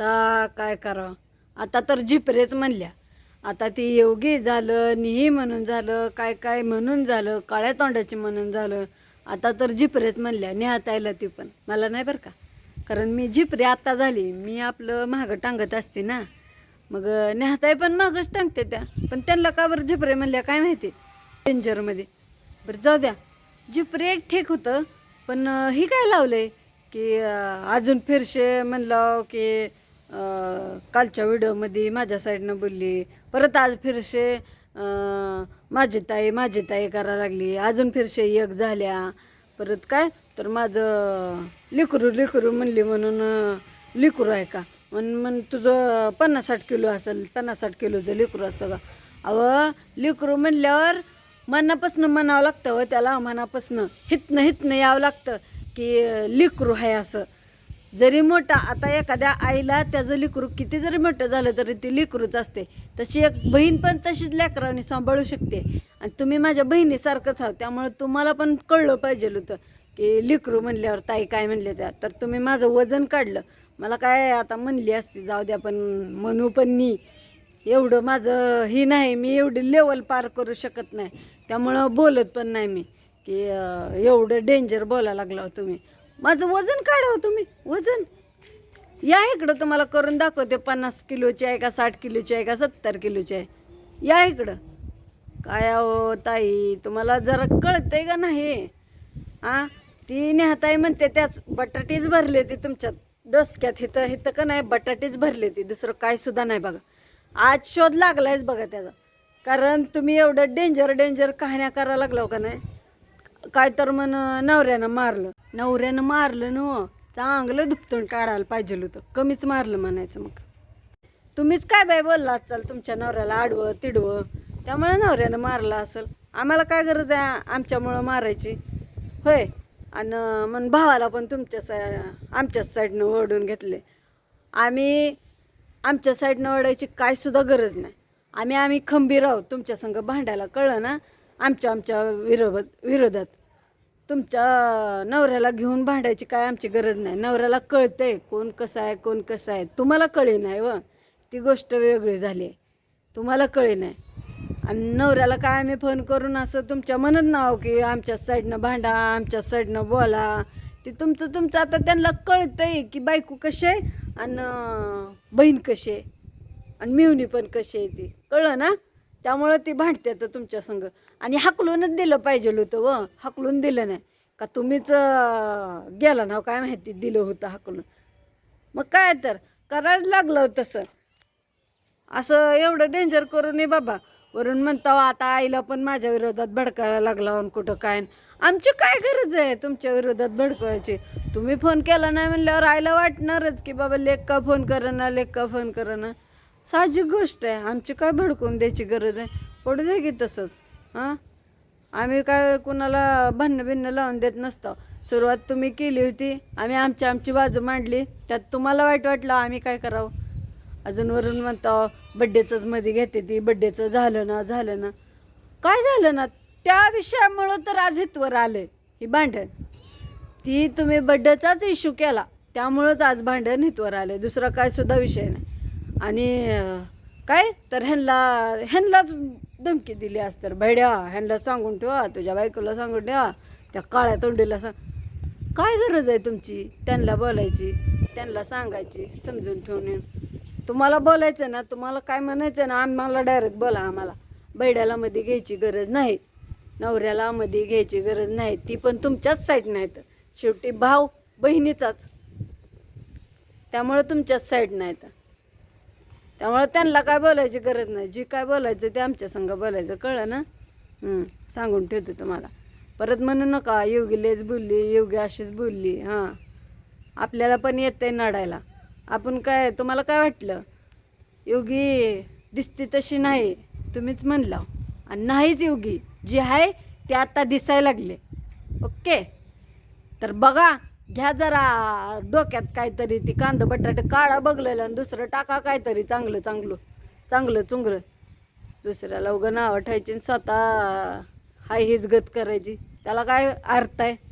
आता काय करावं? आता तर जिपरेच म्हणल्या. आता ती योगी झालं निही म्हणून झालं काय काय म्हणून झालं काळ्या तोंडाची म्हणून झालं आता तर जिपरेच म्हणल्या नेहातायला ती पण. मला नाही बरं का? कारण मी जिपरे आता झाली. मी आपलं महागं टांगत असते ना. मग नेहाताई पण मागच टांगते त्या. पण त्यांना का बरं जिपरे म्हणल्या काय माहिती? डेंजरमध्ये बरं जाऊ द्या. जिपरे एक ठीक होतं पण ही काय आहे की अजून फिरशे म्हणलं की कालच्या व्हिडिओमध्ये माझ्या साईडनं बोलली परत आज फिरशे माझी ताई माझी ताई करायला लागली अजून फिरशे एक झाल्या परत काय? तर माझं लिकरू लिकरू म्हणली म्हणून लिकरू आहे का? म्हणून म्हण तुझं पन्नास साठ किलो असेल पन्नास साठ किलोचं लिकरू असतं का? अव लिकरू म्हणल्यावर मनापासनं म्हणावं लागतं व त्याला मनापासनं. हितनं हितनं यावं लागतं की लिकरू आहे असं. जरी मोठा आता एखाद्या आईला त्याचं लिकरू किती जरी मोठं झालं तरी ती लिकरूच असते. तशी एक बहीण पण तशीच लेकरांनी सांभाळू शकते. आणि तुम्ही माझ्या बहिणीसारखंच आहात त्यामुळे तुम्हाला पण कळलं पाहिजे होतं की लिकरू म्हणल्यावर ताई काय म्हणले त्या. तर तुम्ही माझं वजन काढलं. मला काय आता म्हणली असती जाऊ द्या पण म्हणू पण नी. एवढं माझं ही नाही मी एवढी लेवल पार करू शकत नाही. त्यामुळं बोलत पण नाही मी की एवढं डेंजर बोलायला लागला हो तुम्ही. माझं वजन काढा तुम्ही वजन. या इकडं तुम्हाला करून दाखवते पन्नास किलोची आहे का साठ किलोची आहे का सत्तर किलोची आहे. या इकडं. काय हो ताई तुम्हाला जरा कळतंय का नाही? हां? ती नेहाताई म्हणते त्याच बटाटीच भरले ते तुमच्यात. डोसक्यात हिथं हिथं का नाही बटाटेच भरले ते. दुसरं काय सुद्धा नाही बघा. आज शोध लागलायच बघा त्याचा. कारण तुम्ही एवढं डेंजर डेंजर कहाण्या करायला लागलो का नाही? काय तर म्हण नवऱ्यानं मारलं. नवऱ्यानं मारलं न. चांगलं दुपतून काढायला पाहिजे होतं. कमीच मारलं म्हणायचं मग. तुम्हीच काय बाय बोलला चाल तुमच्या नवऱ्याला आडवं तिडवं? त्यामुळे नवऱ्यानं मारलं असेल. आम्हाला काय गरज आहे आमच्यामुळं मारायची? होय. आणि मग भावाला पण तुमच्या सा आमच्याच साईडनं ओढून घेतले. आम्ही आमच्या साईडनं ओढायची कायसुद्धा गरज नाही. आम्ही आम्ही खंबीर आहोत. तुमच्या संग भांडायला कळलं ना? आमच्या आमच्या विरोधात विरोधात. तुमच्या नवऱ्याला घेऊन भांडायची काय आमची गरज नाही. नवऱ्याला कळतंय कोण कसं आहे कोण कसं आहे. तुम्हाला कळे नाही व. ती गोष्ट वेगळी झाली. आहे तुम्हाला कळे नाही. आणि नवऱ्याला काय आम्ही फोन करून असं तुमच्या म्हणत नाव की आमच्या साईडनं भांडा आमच्या साईडनं बोला. ते तुमचं तुमचं आता त्यांना कळतंय की बायको कशी आहे आणि बहीण कशी आहे. आणि मिवणी पण कशी आहे ती. कळलं ना? त्यामुळं ती भांडते तर तुमच्या संग. आणि हाकलूनच दिलं पाहिजे होतं व हाकलून दिलं नाही. का तुम्हीच गेला ना काय माहिती दिलं होतं हाकलून. मग काय तर करायला लागलं तसं. असं एवढं डेंजर करू नये बाबा. वरून म्हणता आता आईला पण माझ्या विरोधात भडकायला लागला कुठं काय आमची काय गरज आहे तुमच्या विरोधात भडकवायची? तुम्ही फोन केला नाही म्हणल्यावर आईला वाटणारच की बाबा लेख का फोन ना लेख का फोन ना साहजिक गोष्ट आहे. आमची काय भडकून द्यायची गरज आहे? पडू दे की तसंच हां? आम्ही काय कुणाला भांडणं भिन्न लावून देत नसतो. सुरुवात तुम्ही केली होती आम्ही आमची आमची बाजू मांडली. त्यात तुम्हाला वाईट वाटलं आम्ही काय करावं? अजून वरून म्हणता बड्डेचंच मध्ये घेते ती बड्डेचं झालं ना झालं ना. काय झालं ना? त्या विषयामुळं तर आज इथवर आले ही भांडण. ती तुम्ही बड्डेचाच इश्यू केला त्यामुळंच आज भांडण हितवर आले दुसरा काय सुद्धा विषय नाही. आणि काय? तर ह्यांना ह्यांनाच धमकी दिली आज तर भैड्या ह्यांना सांगून ठेवा तुझ्या बायकोला सांगून ठेवा. त्या काळ्या तोंडीला सांग काय गरज आहे तुमची? त्यांना बोलायची त्यांना सांगायची समजून ठेवून येऊन. तुम्हाला बोलायचं ना तुम्हाला काय म्हणायचं ना आम्हाला डायरेक्ट बोला आम्हाला. बैड्याला मध्ये घ्यायची गरज नाही. नवऱ्याला मध्ये घ्यायची गरज नाही. ती पण तुमच्याच साईड नाहीत. शेवटी भाव बहिणीचाच. त्यामुळे तुमच्याच साईड नाहीत. त्यामुळे त्यांना काय बोलायची गरज नाही. जी काय बोलायचं ते आमच्या संघ बोलायचं. कळलं ना? सांगून ठेवतो तुम्हाला. परत म्हणू नका योगी लेच बोलली योगी अशीच बोलली. हां. आपल्याला पण येतंय नडायला. आपण काय तुम्हाला काय वाटलं? योगी दिसती तशी नाही. तुम्हीच म्हणला आणि नाहीच योगी. जी आहे ती आता दिसायला लागले. ओके? तर बघा घ्या जरा डोक्यात काहीतरी ती कांदा बटाटे काळा बघलेलं आणि दुसरं टाका काहीतरी चांगलं चांगलं चांगलं चुंगलं दुसऱ्याला उगं नावं ठेवायची आणि स्वतः हाय हिजगत गत करायची. त्याला काय अर्थ आहे?